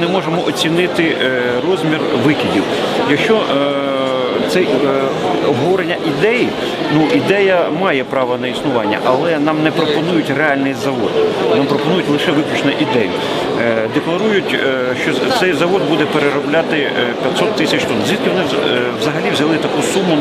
не можемо оцінити е, розмір викидів. Якщо е, це е, обговорення ідеї, ну ідея має право на існування, але нам не пропонують реальний завод. Нам пропонують лише виключно ідею. Декларують, що цей завод буде переробляти е, 500 тисяч тонн. Звідки вони взагалі взяли таку суму?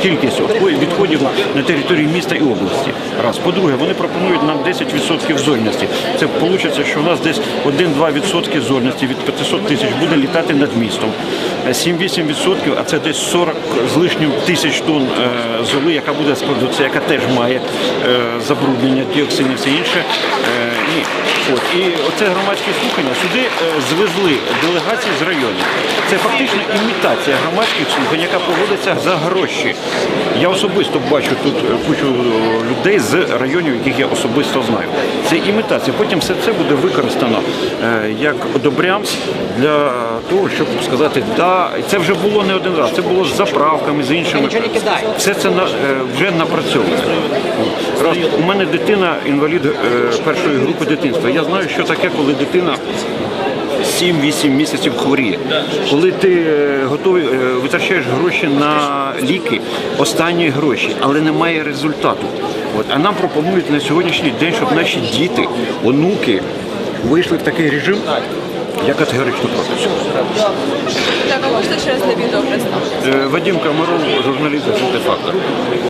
Е, кількість відхо- відходів на території міста і області. Раз. По-друге, вони пропонують нам 10% зольності. Це виходить, що у нас десь 1-2% зольності від 500 тисяч буде літати над містом. Е, 7-8%, а це десь 40 з лишнім тисяч тонн е, золи, яка буде складатися, яка теж має е, забруднення, діоксин і все інше. От. І оце громадські слухання сюди е, звезли делегації з районів. Це фактично імітація громадських слухань, яка проводиться за гроші. Я особисто бачу тут е, кучу е, людей з районів, яких я особисто знаю. Це імітація. Потім все це буде використано як добрям для того, щоб сказати, да, це вже було не один раз. Це було з заправками, з іншими. Все це на, е, вже напрацьовано. Раз у мене дитина інвалід е, першої групи дитинства. Я знаю, що таке, коли дитина 7-8 місяців хворіє. Коли ти е, готовий витрачаєш гроші на ліки, останні гроші, але немає результату. От, а нам пропонують на сьогоднішній день, щоб наші діти, онуки вийшли в такий режим. Я категорично проти цього. Так, а можете через на відео представити? Е, Вадим Камаров, журналіст газети «Фактор».